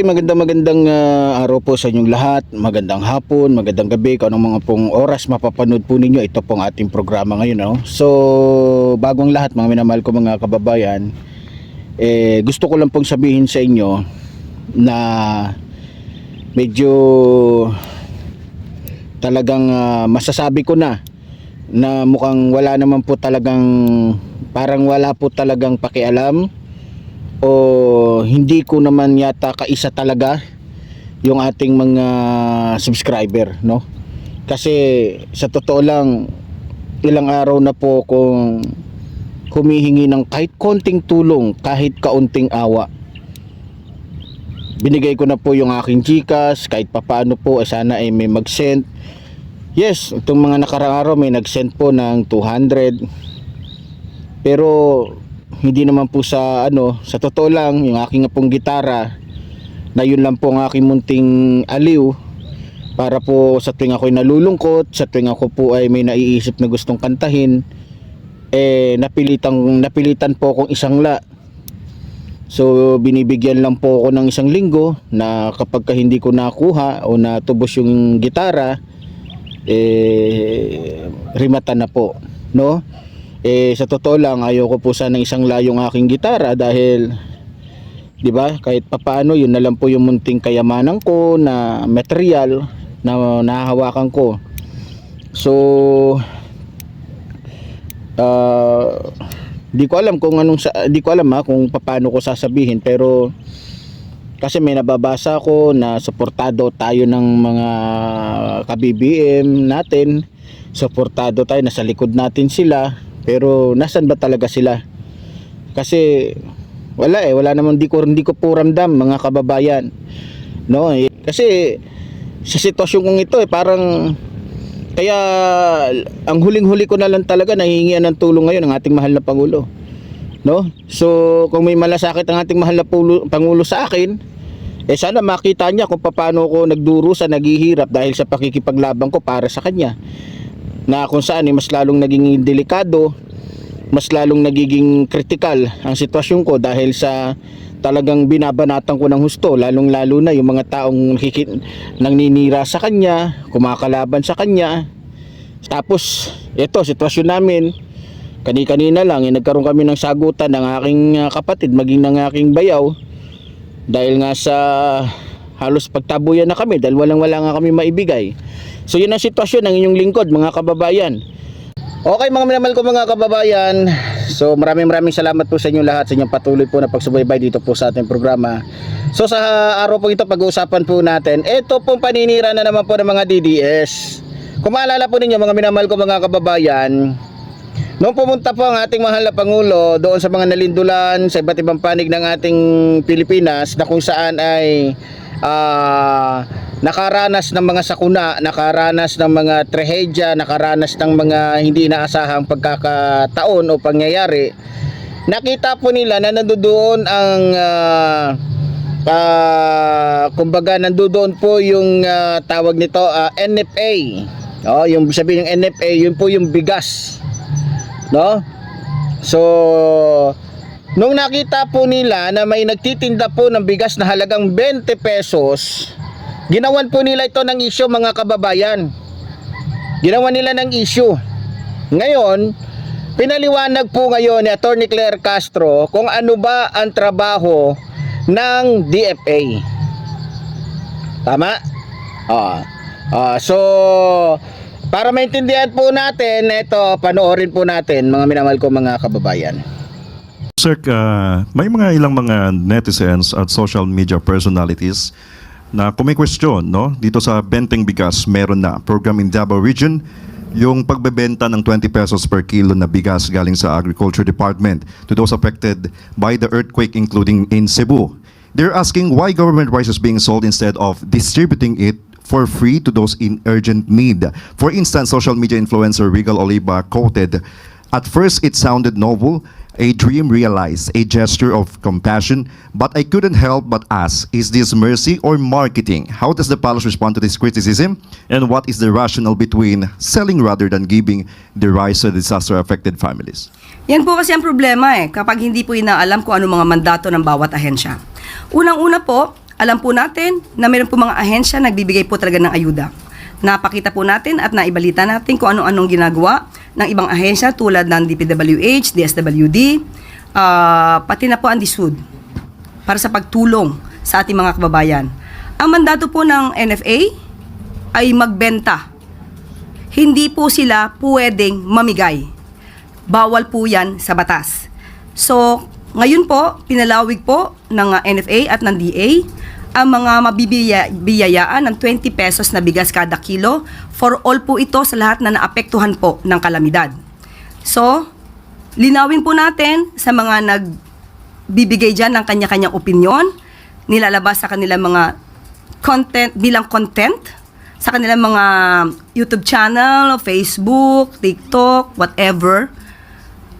Okay, magandang magandang ah, araw po sa inyong lahat. Magandang hapon, magandang gabi. Kung anong mga pong oras mapapanood po ninyo, ito pong ating programa ngayon. No? So, bagong lahat, mga minamahal ko mga kababayan, eh, gusto ko lang pong sabihin sa inyo na medyo talagang ah, masasabi ko na na mukhang wala naman po talagang parang wala po talagang pakialam o hindi ko naman yata kaisa talaga yung ating mga subscriber no? Kasi sa totoo lang ilang araw na po kung humihingi ng kahit konting tulong kahit kaunting awa. Binigay ko na po yung aking Gcash kahit papaano po eh, sana ay may mag-send. Yes itong mga nakaraang araw may nag-send po ng 200 pero hindi naman po sa ano sa totoo lang yung aking pong gitara na yun lang po ang aking munting aliw para po sa tuwing ako'y nalulungkot sa tuwing ako po ay may naiisip na gustong kantahin eh napilitan napilitan po akong isang la. So binibigyan lang po ako ng isang linggo na kapag ka hindi ko nakuha o natubos yung gitara eh rimata na po no eh sa totoo lang ayoko po sana isang layong aking gitara dahil 'di ba kahit papaano yun na lang po yung munting kayamanan ko na material na nahahawakan ko. So ah, di ko alam kung anong sa, di ko alam ha kung paano ko sasabihin pero kasi may nababasa ko na suportado tayo ng mga ka-BBM natin suportado tayo nasa likod natin sila pero nasan ba talaga sila? Kasi wala eh wala naman di ko hindi ko po ramdam mga kababayan. No eh, kasi sa sitwasyon kong ito eh parang kaya ang huling-huli ko na lang talaga nahihingian ng tulong ngayon ng ating mahal na pangulo. No? So kung may malasakit ang ating mahal na pulo, pangulo sa akin eh sana makita niya kung paano ako nagdurusa naghihirap dahil sa pakikipaglaban ko para sa kanya na kung saan eh, mas lalong naging delikado mas lalong nagiging critical ang sitwasyon ko dahil sa talagang binabanatan ko ng husto. Lalong lalo na yung mga taong nakikit nangninira sa kanya kumakalaban sa kanya. Tapos ito sitwasyon namin kani-kanina lang eh, nagkaroon kami ng sagutan ng aking ah, kapatid maging ng aking bayaw. Dahil nga sa halos pagtabuyan na kami dahil walang wala nga kami maibigay so yun ang sitwasyon ng inyong lingkod mga kababayan. Okay mga minamahal ko mga kababayan. So maraming maraming salamat po sa inyo lahat Sa inyong patuloy po na pagsubaybay dito po sa ating programa. So sa araw po ito pag-uusapan po natin Ito pong paninira na naman po ng mga DDS Kung maalala po ninyo mga minamahal ko mga kababayan Noong pumunta po ang ating mahal na Pangulo doon sa mga nalindulan sa iba't ibang panig ng ating Pilipinas na kung saan ay ah, nakaranas ng mga sakuna, nakaranas ng mga trahedya, nakaranas ng mga hindi inaasahang pagkakataon o pangyayari, nakita po nila na nandoon ang ah, ah, kumbaga nandoon po yung ah, tawag nito ah, NFA. Oh, yung sabihin ng NFA, yun po yung bigas. No? So, nung nakita po nila na may nagtitinda po ng bigas na halagang 20 pesos, ginawan po nila ito ng issue mga kababayan. Ginawa nila ng issue. Ngayon, pinaliwanag po ngayon ni Attorney Claire Castro kung ano ba ang trabaho ng DFA. Tama? Ah. Ah, so para maintindihan po natin, ito panoorin po natin mga minamahal ko mga kababayan. Sir, uh, may mga ilang mga netizens at social media personalities na kumikwestiyon, no? Dito sa Benteng Bigas, meron na program in Davao Region yung pagbebenta ng 20 pesos per kilo na bigas galing sa Agriculture Department to those affected by the earthquake including in Cebu. They're asking why government rice is being sold instead of distributing it for free to those in urgent need. For instance, social media influencer Regal Oliva quoted, At first it sounded noble, a dream realized, a gesture of compassion, but I couldn't help but ask, is this mercy or marketing? How does the palace respond to this criticism? And what is the rationale between selling rather than giving the rice to disaster-affected families? Yan po kasi ang problema eh, kapag hindi po inaalam kung ano mga mandato ng bawat ahensya. Unang-una po, alam po natin na meron po mga ahensya nagbibigay po talaga ng ayuda. Napakita po natin at naibalita natin kung ano-anong ginagawa ng ibang ahensya tulad ng DPWH, DSWD, ah, pati na po ang DSUD para sa pagtulong sa ating mga kababayan. Ang mandato po ng NFA ay magbenta. Hindi po sila pwedeng mamigay. Bawal po yan sa batas. So, ngayon po, pinalawig po ng NFA at ng DA ang mga mabibiyayaan ng 20 pesos na bigas kada kilo for all po ito sa lahat na naapektuhan po ng kalamidad. So, linawin po natin sa mga nagbibigay dyan ng kanya-kanyang opinion, nilalabas sa kanilang mga content bilang content sa kanilang mga YouTube channel, Facebook, TikTok, whatever.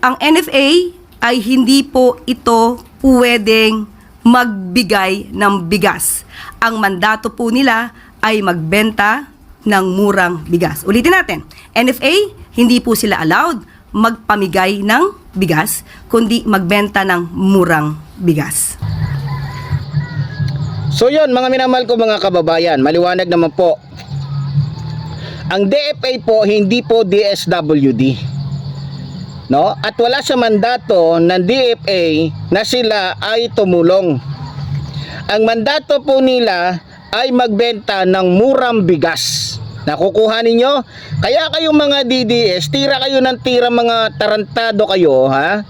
Ang NFA ay hindi po ito pwedeng magbigay ng bigas. Ang mandato po nila ay magbenta ng murang bigas. Ulitin natin, NFA, hindi po sila allowed magpamigay ng bigas, kundi magbenta ng murang bigas. So yun, mga minamahal ko mga kababayan, maliwanag naman po. Ang DFA po, hindi po DSWD. No? At wala sa mandato ng DFA na sila ay tumulong. Ang mandato po nila ay magbenta ng murang bigas. Nakukuha ninyo? Kaya kayong mga DDS, tira kayo ng tira mga tarantado kayo, ha?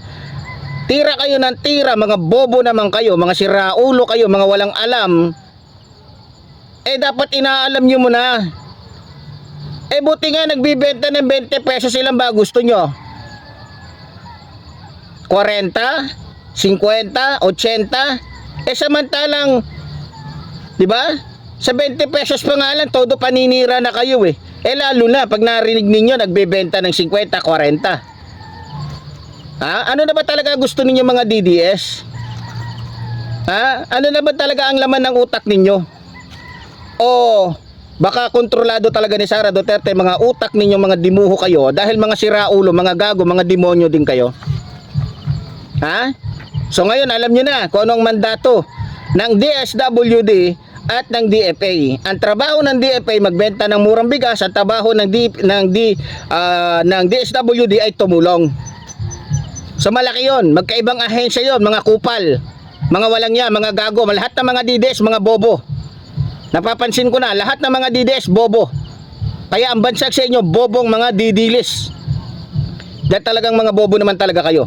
Tira kayo ng tira, mga bobo naman kayo, mga siraulo kayo, mga walang alam. Eh dapat inaalam nyo muna. Eh buti nga nagbibenta ng 20 pesos ilang ba gusto nyo? 40? 50? 80? Eh samantalang, di ba? Sa 20 pesos pa nga lang, todo paninira na kayo eh. Eh lalo na, pag narinig ninyo, nagbebenta ng 50, 40. Ha? Ano na ba talaga gusto ninyo mga DDS? Ha? Ano na ba talaga ang laman ng utak ninyo? O baka kontrolado talaga ni Sara Duterte mga utak ninyo mga dimuho kayo dahil mga siraulo, mga gago, mga demonyo din kayo. Ha? So ngayon alam nyo na kung anong mandato ng DSWD at ng DFA. Ang trabaho ng DFA magbenta ng murang bigas, ang trabaho ng D, ng D, ah, ng DSWD ay tumulong. So malaki yon, magkaibang ahensya yon, mga kupal, mga walang ya, mga gago, lahat ng mga DDS, mga bobo. Napapansin ko na, lahat ng mga DDS, bobo. Kaya ang bansag sa inyo, bobong mga didilis. Dahil talagang mga bobo naman talaga kayo.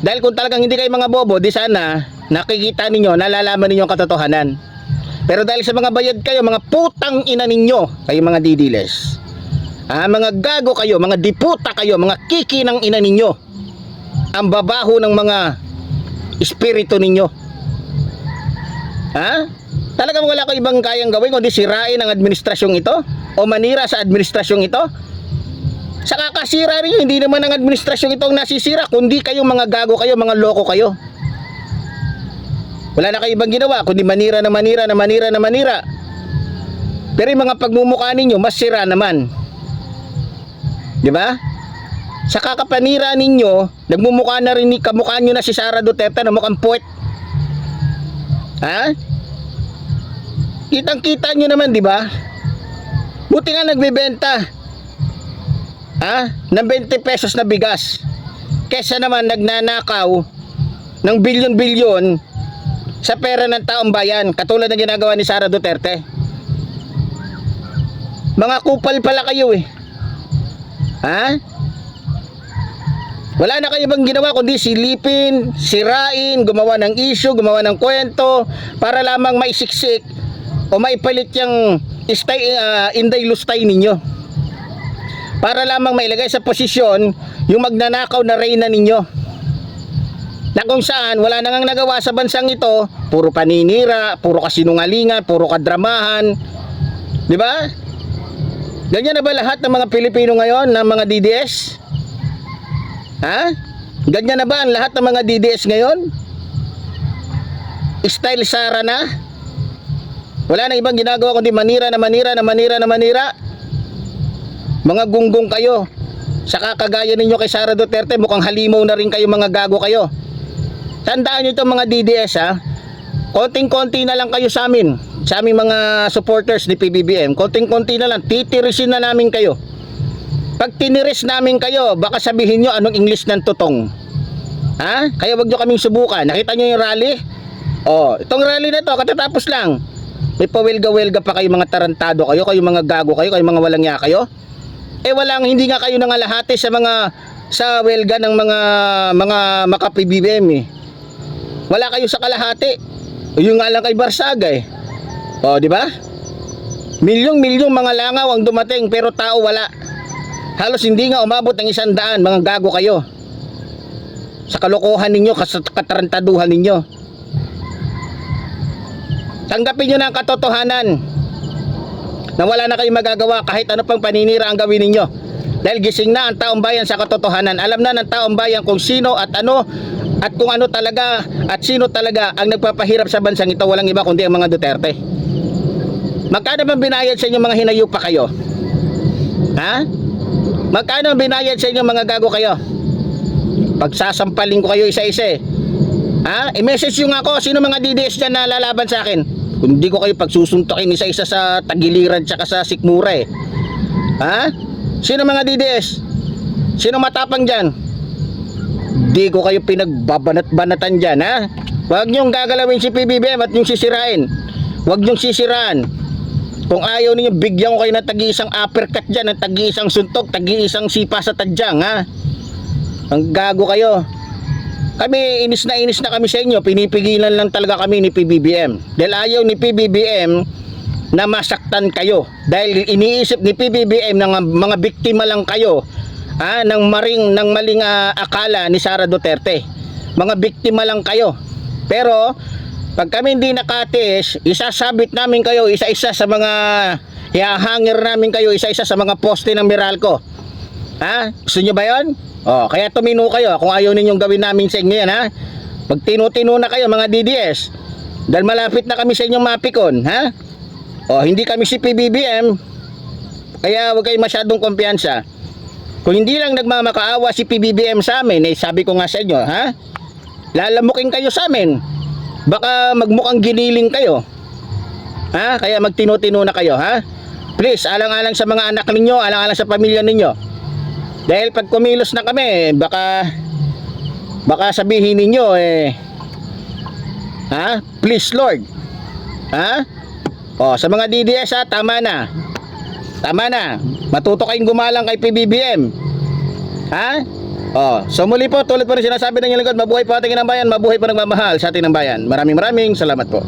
Dahil kung talagang hindi kayo mga bobo, di sana nakikita ninyo, nalalaman ninyo ang katotohanan. Pero dahil sa mga bayad kayo, mga putang ina ninyo, kayo mga didiles. Ah, mga gago kayo, mga diputa kayo, mga kiki ng ina ninyo ang babaho ng mga espiritu ninyo. Ha? Talagang wala ko ibang kayang gawin kundi sirain ang administrasyong ito o manira sa administrasyong ito? Sa kakasira rin hindi naman ang administrasyong ito ang nasisira, kundi kayong mga gago kayo, mga loko kayo. Wala na kayo ibang ginawa, kundi manira na manira na manira na manira. Pero yung mga pagmumukha ninyo, mas sira naman. Di ba? Sa kakapanira ninyo, nagmumukha na rin ni kamukha nyo na si Sara Duterte na mukhang puwet. Ha? Kitang-kita nyo naman, di ba? Buti nga nagbebenta. Ha? Ng 20 pesos na bigas. Kesa naman nagnanakaw ng bilyon-bilyon sa pera ng taong bayan, katulad ng ginagawa ni Sara Duterte. Mga kupal pala kayo eh. Ha? Wala na kayo bang ginawa kundi silipin, sirain, gumawa ng issue, gumawa ng kwento para lamang maisiksik o maipalit yung istay, uh, inday lustay ninyo. Para lamang mailagay sa posisyon yung magnanakaw na reyna ninyo. Na kung saan wala nang nagawa sa bansang ito, puro paninira, puro kasinungalingan, puro kadramahan. Di ba? Ganyan na ba lahat ng mga Pilipino ngayon, ng mga DDS? Ha? Ganyan na ba ang lahat ng mga DDS ngayon? Style Sara na? Wala na ibang ginagawa kundi manira na manira na manira na manira. Mga gunggong kayo. Sa kakagaya ninyo kay Sara Duterte, mukhang halimaw na rin kayo mga gago kayo. Tandaan nyo itong mga DDS ha. konting-konti na lang kayo sa amin, sa aming mga supporters ni PBBM, konting-konti na lang, titirisin na namin kayo. Pag tiniris namin kayo, baka sabihin nyo anong English ng tutong. Ha? Kaya wag nyo kaming subukan. Nakita nyo yung rally? Oh, itong rally na to, katatapos lang. May pawelga-welga pa kayo mga tarantado kayo, kayo mga gago kayo, kayo mga walang ya kayo. Eh walang hindi nga kayo nangalahati sa mga sa welga ng mga mga maka PBBM eh. Wala kayo sa kalahati. Yung nga lang kay Barsaga eh. Oh, di ba? Milyong-milyong mga langaw ang dumating pero tao wala. Halos hindi nga umabot ng isang daan, mga gago kayo. Sa kalokohan ninyo, kas- katarantaduhan ninyo. Tanggapin nyo na ang katotohanan na wala na kayong magagawa kahit ano pang paninira ang gawin ninyo. Dahil gising na ang taong bayan sa katotohanan. Alam na ng taong bayan kung sino at ano at kung ano talaga at sino talaga ang nagpapahirap sa bansang ito. Walang iba kundi ang mga Duterte. Magkano bang binayad sa inyo mga hinayupa kayo? Ha? Magkano binayad sa inyo mga gago kayo? Pagsasampalin ko kayo isa-isa eh. Ha? I-message nyo nga ako, sino mga DDS dyan na lalaban sa akin? Kung hindi ko kayo pagsusuntokin isa-isa sa tagiliran tsaka sa sikmura eh. Ha? Sino mga DDS? Sino matapang dyan? Di ko kayo pinagbabanat-banatan dyan, ha? Huwag nyong gagalawin si PBBM at yung sisirain. Huwag nyong sisiraan. Kung ayaw ninyo, bigyan ko kayo ng tagi-isang uppercut dyan, ng tagi-isang suntok, tagi-isang sipa sa tadyang, ha? Ang gago kayo. Kami, inis na inis na kami sa inyo. Pinipigilan lang talaga kami ni PBBM. Dahil ayaw ni PBBM na masaktan kayo. Dahil iniisip ni PBBM na mga biktima lang kayo ha, ng maring ng maling ah, akala ni Sara Duterte. Mga biktima lang kayo. Pero pag kami hindi nakatis, isasabit namin kayo isa-isa sa mga ihahangir namin kayo isa-isa sa mga poste ng Meralco. Ha? Gusto nyo ba yun? Oh, kaya tumino kayo kung ayaw ninyong gawin namin sa inyo yan, ha? Pag tino-tino na kayo mga DDS, dahil malapit na kami sa inyong mapikon, ha? Oh, hindi kami si PBBM, kaya huwag kayo masyadong kumpiyansa. Kung hindi lang nagmamakaawa si PBBM sa amin, eh sabi ko nga sa inyo, ha? Lalamukin kayo sa amin. Baka magmukhang giniling kayo. Ha? Kaya magtino-tino na kayo, ha? Please, alang-alang sa mga anak ninyo, alang-alang sa pamilya ninyo. Dahil pag kumilos na kami, baka baka sabihin ninyo eh Ha? Please Lord. Ha? Oh, sa mga DDS ha, tama na. Tama na. Matuto kayong gumalang kay PBBM. Ha? Oh, so muli po, tulad po rin sinasabi ng inyong lingkod, mabuhay po ating inang bayan, mabuhay po nagmamahal sa ating ng bayan. Maraming maraming salamat po.